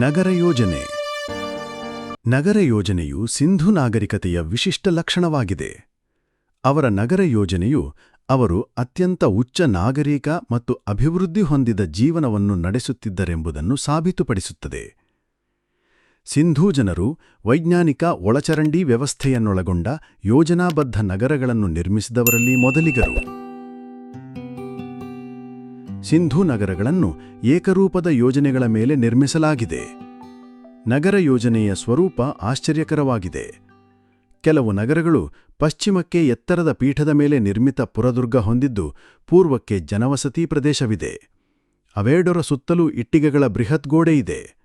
ನಗರ ಯೋಜನೆ. ನಗರ ಯೋಜನೆಯು ಸಿಂಧು ನಾಗರಿಕತೆಯ ವಿಶಿಷ್ಟ ಲಕ್ಷಣವಾಗಿದೆ. ಅವರ ನಗರ ಯೋಜನೆಯು ಅವರು ಅತ್ಯಂತ ಉಚ್ಚ ನಾಗರಿಕ ಮತ್ತು ಅಭಿವೃದ್ಧಿ ಹೊಂದಿದ ಜೀವನವನ್ನು ನಡೆಸುತ್ತಿದ್ದರೆಂಬುದನ್ನು ಸಾಬೀತುಪಡಿಸುತ್ತದೆ. ಸಿಂಧೂ ಜನರು ವೈಜ್ಞಾನಿಕ ಒಳಚರಂಡಿ ವ್ಯವಸ್ಥೆಯನ್ನೊಳಗೊಂಡ ಯೋಜನಾಬದ್ಧ ನಗರಗಳನ್ನು ನಿರ್ಮಿಸಿದವರಲ್ಲಿ ಮೊದಲಿಗರು. ಸಿಂಧೂ ನಗರಗಳನ್ನು ಏಕರೂಪದ ಯೋಜನೆಗಳ ಮೇಲೆ ನಿರ್ಮಿಸಲಾಗಿದೆ. ನಗರ ಯೋಜನೆಯ ಸ್ವರೂಪ ಆಶ್ಚರ್ಯಕರವಾಗಿದೆ. ಕೆಲವು ನಗರಗಳು ಪಶ್ಚಿಮಕ್ಕೆ ಎತ್ತರದ ಪೀಠದ ಮೇಲೆ ನಿರ್ಮಿತ ಪುರದುರ್ಗ ಹೊಂದಿದ್ದು ಪೂರ್ವಕ್ಕೆ ಜನವಸತಿ ಪ್ರದೇಶವಿದೆ. ಅವೆರಡರ ಸುತ್ತಲೂ ಇಟ್ಟಿಗೆಗಳ ಬೃಹತ್ ಗೋಡೆ ಇದೆ.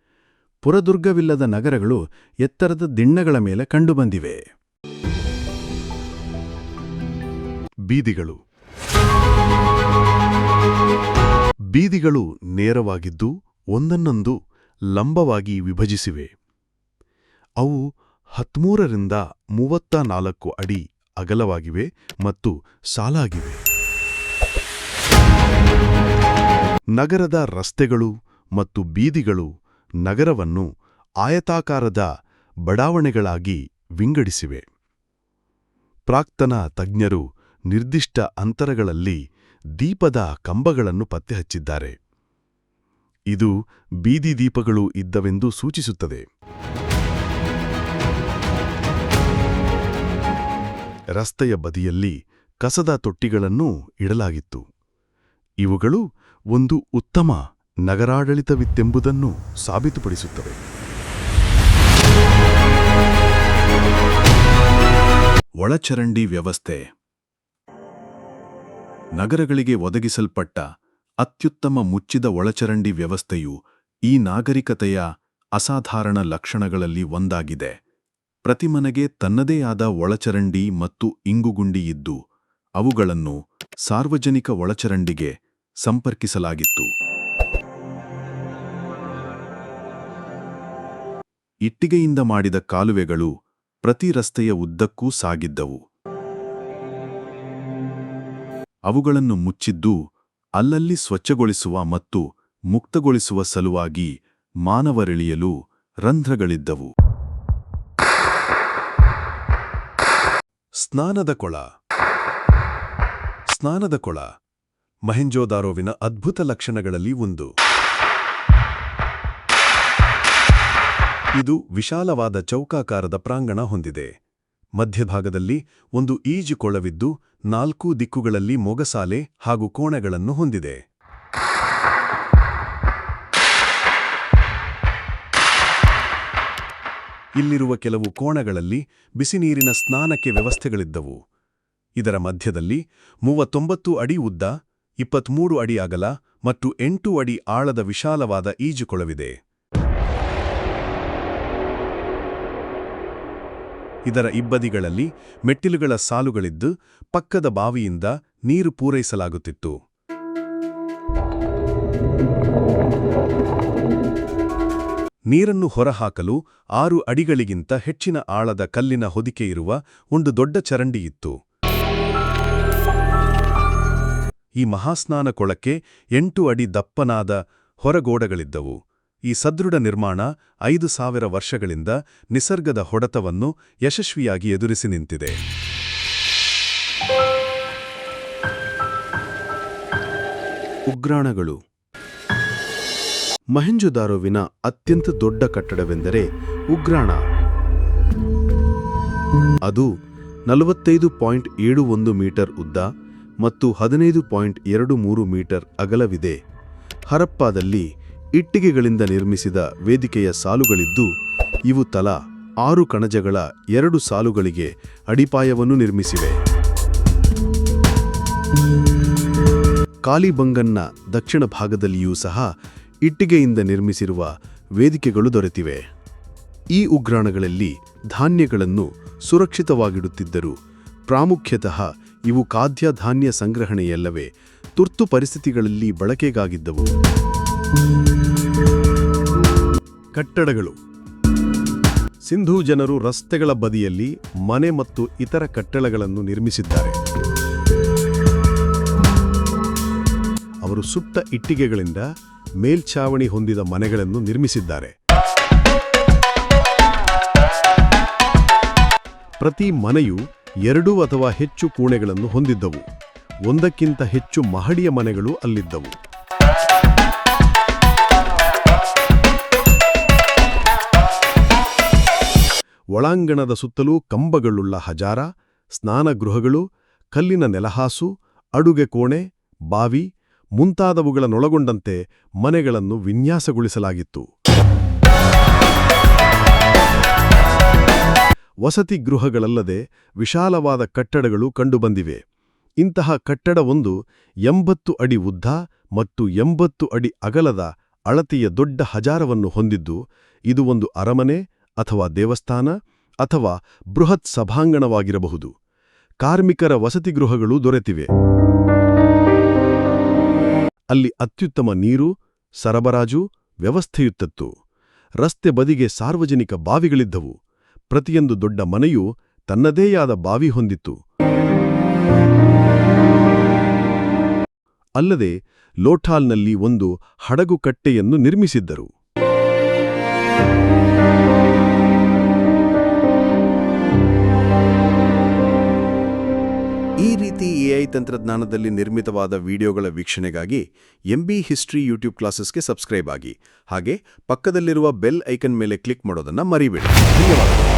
ಪುರದುರ್ಗವಿಲ್ಲದ ನಗರಗಳು ಎತ್ತರದ ದಿಣ್ಣಗಳ ಮೇಲೆ ಕಂಡುಬಂದಿವೆ. ಬೀದಿಗಳು ಬೀದಿಗಳು ನೇರವಾಗಿದ್ದು ಒಂದನ್ನೊಂದು ಲಂಬವಾಗಿ ವಿಭಜಿಸಿವೆ. ಅವು ಹತ್ಮೂರರಿಂದ ಮೂವತ್ತ ನಾಲ್ಕು ಅಡಿ ಅಗಲವಾಗಿವೆ ಮತ್ತು ಸಾಲಾಗಿವೆ. ನಗರದ ರಸ್ತೆಗಳು ಮತ್ತು ಬೀದಿಗಳು ನಗರವನ್ನು ಆಯತಾಕಾರದ ಬಡಾವಣೆಗಳಾಗಿ ವಿಂಗಡಿಸಿವೆ. ಪ್ರಾಕ್ತನ ತಜ್ಞರು ನಿರ್ದಿಷ್ಟ ಅಂತರಗಳಲ್ಲಿ ದೀಪದ ಕಂಬಗಳನ್ನು ಪತ್ತೆಹಚ್ಚಿದ್ದಾರೆ. ಇದು ಬೀದಿ ದೀಪಗಳು ಇದ್ದವೆಂದು ಸೂಚಿಸುತ್ತದೆ. ರಸ್ತೆಯ ಬದಿಯಲ್ಲಿ ಕಸದ ತೊಟ್ಟಿಗಳನ್ನೂ ಇಡಲಾಗಿತ್ತು. ಇವುಗಳು ಒಂದು ಉತ್ತಮ ನಗರಾಡಳಿತವಿತ್ತೆಂಬುದನ್ನು ಸಾಬೀತುಪಡಿಸುತ್ತವೆ. ಒಳಚರಂಡಿ ವ್ಯವಸ್ಥೆ. ನಗರಗಳಿಗೆ ಒದಗಿಸಲ್ಪಟ್ಟ ಅತ್ಯುತ್ತಮ ಮುಚ್ಚಿದ ಒಳಚರಂಡಿ ವ್ಯವಸ್ಥೆಯು ಈ ನಾಗರಿಕತೆಯ ಅಸಾಧಾರಣ ಲಕ್ಷಣಗಳಲ್ಲಿ ಒಂದಾಗಿದೆ. ಪ್ರತಿ ಮನೆಗೆ ತನ್ನದೇ ಆದ ಒಳಚರಂಡಿ ಮತ್ತು ಇಂಗುಗುಂಡಿ ಇದ್ದು, ಅವುಗಳನ್ನು ಸಾರ್ವಜನಿಕ ಒಳಚರಂಡಿಗೆ ಸಂಪರ್ಕಿಸಲಾಗಿತ್ತು. ಇಟ್ಟಿಗೆಯಿಂದ ಮಾಡಿದ ಕಾಲುವೆಗಳು ಪ್ರತಿ ರಸ್ತೆಯ ಉದ್ದಕ್ಕೂ ಸಾಗಿದ್ದವು. ಅವುಗಳನ್ನು ಮುಚ್ಚಿದ್ದು ಅಲ್ಲಲ್ಲಿ ಸ್ವಚ್ಛಗೊಳಿಸುವ ಮತ್ತು ಮುಕ್ತಗೊಳಿಸುವ ಸಲುವಾಗಿ ಮಾನವರಿಳಿಯಲು ರಂಧ್ರಗಳಿದ್ದವು. ಸ್ನಾನದ ಕೊಳ. ಸ್ನಾನದ ಕೊಳ. ಮಹೆಂಜೋದಾರೋವಿನ ಅದ್ಭುತ ಲಕ್ಷಣಗಳಲ್ಲಿ ಒಂದು. ಇದು ವಿಶಾಲವಾದ ಚೌಕಾಕಾರದ ಪ್ರಾಂಗಣ ಹೊಂದಿದೆ. ಮಧ್ಯಭಾಗದಲ್ಲಿ ಒಂದು ಈಜುಕೊಳವಿದ್ದು ನಾಲ್ಕೂ ದಿಕ್ಕುಗಳಲ್ಲಿ ಮೊಗಸಾಲೆ ಹಾಗೂ ಕೋಣೆಗಳನ್ನು ಹೊಂದಿದೆ. ಇಲ್ಲಿರುವ ಕೆಲವು ಕೋಣಗಳಲ್ಲಿ ಬಿಸಿನೀರಿನ ಸ್ನಾನಕ್ಕೆ ವ್ಯವಸ್ಥೆಗಳಿದ್ದವು. ಇದರ ಮಧ್ಯದಲ್ಲಿ ಮೂವತ್ತೊಂಬತ್ತು ಅಡಿ ಉದ್ದ, ಇಪ್ಪತ್ಮೂರು ಅಡಿ ಅಗಲ ಮತ್ತು ಎಂಟು ಅಡಿ ಆಳದ ವಿಶಾಲವಾದ ಈಜುಕೊಳವಿದೆ. ಇದರ ಇಬ್ಬದಿಗಳಲ್ಲಿ ಮೆಟ್ಟಿಲುಗಳ ಸಾಲುಗಳಿದ್ದು ಪಕ್ಕದ ಬಾವಿಯಿಂದ ನೀರು ಪೂರೈಸಲಾಗುತ್ತಿತ್ತು. ನೀರನ್ನು ಹೊರಹಾಕಲು ಆರು ಅಡಿಗಳಿಗಿಂತ ಹೆಚ್ಚಿನ ಆಳದ ಕಲ್ಲಿನ ಹೊದಿಕೆ ಇರುವ ಒಂದು ದೊಡ್ಡ ಚರಂಡಿಯಿತ್ತು. ಈ ಮಹಾಸ್ನಾನ ಕೊಳಕ್ಕೆ ಎಂಟು ಅಡಿ ದಪ್ಪನಾದ ಹೊರಗೋಡಗಳಿದ್ದವು. ಈ ಸದೃಢ ನಿರ್ಮಾಣ ಐದು ಸಾವಿರ ವರ್ಷಗಳಿಂದ ನಿಸರ್ಗದ ಹೊಡೆತವನ್ನು ಯಶಸ್ವಿಯಾಗಿ ಎದುರಿಸಿ ನಿಂತಿದೆ. ಉಗ್ರಾಣಗಳು ಮಹೆಂಜುದಾರೋವಿನ ಅತ್ಯಂತ ದೊಡ್ಡ ಕಟ್ಟಡವೆಂದರೆ ಉಗ್ರಾಣ. ಅದು ನಲವತ್ತೈದು ಪಾಯಿಂಟ್ ಏಳು ಒಂದು ಮೀಟರ್ ಉದ್ದ ಮತ್ತು ಹದಿನೈದು ಪಾಯಿಂಟ್ ಎರಡು ಮೂರು ಮೀಟರ್ ಅಗಲವಿದೆ. ಹರಪ್ಪಾದಲ್ಲಿ ಇಟ್ಟಿಗೆಗಳಿಂದ ನಿರ್ಮಿಸಿದ ವೇದಿಕೆಯ ಸಾಲುಗಳಿದ್ದು, ಇವು ತಲಾ ಆರು ಕಣಜಗಳ ಎರಡು ಸಾಲುಗಳಿಗೆ ಅಡಿಪಾಯವನ್ನು ನಿರ್ಮಿಸಿವೆ. ಕಾಲಿಬಂಗನ್ನ ದಕ್ಷಿಣ ಭಾಗದಲ್ಲಿಯೂ ಸಹ ಇಟ್ಟಿಗೆಯಿಂದ ನಿರ್ಮಿಸಿರುವ ವೇದಿಕೆಗಳು ದೊರೆತಿವೆ. ಈ ಉಗ್ರಾಣಗಳಲ್ಲಿ ಧಾನ್ಯಗಳನ್ನು ಸುರಕ್ಷಿತವಾಗಿಡುತ್ತಿದ್ದರು, ಪ್ರಾಮುಖ್ಯತಃ ಇವು ಖಾದ್ಯ ಧಾನ್ಯ ಸಂಗ್ರಹಣೆಯಲ್ಲವೇ ತುರ್ತು ಪರಿಸ್ಥಿತಿಗಳಲ್ಲಿ ಬಳಕೆಗಾಗಿದ್ದವು. ಕಟ್ಟಡಗಳು. ಸಿಂಧೂ ಜನರು ರಸ್ತೆಗಳ ಬದಿಯಲ್ಲಿ ಮನೆ ಮತ್ತು ಇತರ ಕಟ್ಟಡಗಳನ್ನು ನಿರ್ಮಿಸಿದ್ದಾರೆ. ಅವರು ಸುಟ್ಟ ಇಟ್ಟಿಗೆಗಳಿಂದ ಮೇಲ್ಛಾವಣಿ ಹೊಂದಿದ ಮನೆಗಳನ್ನು ನಿರ್ಮಿಸಿದ್ದಾರೆ. ಪ್ರತಿ ಮನೆಯು ಎರಡು ಅಥವಾ ಹೆಚ್ಚು ಕೋಣೆಗಳನ್ನು ಹೊಂದಿದ್ದವು. ಒಂದಕ್ಕಿಂತ ಹೆಚ್ಚು ಮಹಡಿಯ ಮನೆಗಳು ಅಲ್ಲಿದ್ದವು. ಒಳಾಂಗಣದ ಸುತ್ತಲೂ ಕಂಬಗಳುಳ್ಳ ಹಜಾರ, ಸ್ನಾನಗೃಹಗಳು, ಕಲ್ಲಿನ ನೆಲಹಾಸು, ಅಡುಗೆ ಕೋಣೆ, ಬಾವಿ ಮುಂತಾದವುಗಳನ್ನೊಳಗೊಂಡಂತೆ ಮನೆಗಳನ್ನು ವಿನ್ಯಾಸಗೊಳಿಸಲಾಗಿತ್ತು. ವಸತಿ ಗೃಹಗಳಲ್ಲದೆ ವಿಶಾಲವಾದ ಕಟ್ಟಡಗಳು ಕಂಡುಬಂದಿವೆ. ಇಂತಹ ಕಟ್ಟಡವೊಂದು ಎಂಬತ್ತು ಅಡಿ ಉದ್ದ ಮತ್ತು ಎಂಬತ್ತು ಅಡಿ ಅಗಲದ ಅಳತೆಯ ದೊಡ್ಡ ಹಜಾರವನ್ನು ಹೊಂದಿದ್ದು, ಇದು ಒಂದು ಅರಮನೆ ಅಥವಾ ದೇವಸ್ಥಾನ ಅಥವಾ ಬೃಹತ್ ಸಭಾಂಗಣವಾಗಿರಬಹುದು. ಕಾರ್ಮಿಕರ ವಸತಿ ಗೃಹಗಳು ದೊರೆತಿವೆ. ಅಲ್ಲಿ ಅತ್ಯುತ್ತಮ ನೀರು, ಸರಬರಾಜು, ವ್ಯವಸ್ಥೆಯುತ್ತತ್ತು. ರಸ್ತೆ ಬದಿಗೆ ಸಾರ್ವಜನಿಕ ಬಾವಿಗಳಿದ್ದವು. ಪ್ರತಿಯೊಂದು ದೊಡ್ಡ ಮನೆಯೂ ತನ್ನದೇಯಾದ ಬಾವಿ ಹೊಂದಿತ್ತು. ಅಲ್ಲದೆ ಲೋಠಾಲ್ನಲ್ಲಿ ಒಂದು ಹಡಗು ಕಟ್ಟೆಯನ್ನು ನಿರ್ಮಿಸಿದ್ದರು. ಎಐ ತಂತ್ರಜ್ಞಾನದಲ್ಲಿ ನಿರ್ಮಿತವಾದ ವಿಡಿಯೋಗಳ ವೀಕ್ಷಣೆಗಾಗಿ ಎಂಬಿ ಹಿಸ್ಟ್ರಿ ಯೂಟ್ಯೂಬ್ ಕ್ಲಾಸಸ್ಗೆ ಸಬ್ಸ್ಕ್ರೈಬ್ ಆಗಿ. ಹಾಗೆ ಪಕ್ಕದಲ್ಲಿರುವ ಬೆಲ್ ಐಕನ್ ಮೇಲೆ ಕ್ಲಿಕ್ ಮಾಡೋದನ್ನ ಮರಿಬೇಡಿ. ಧನ್ಯವಾದಗಳು.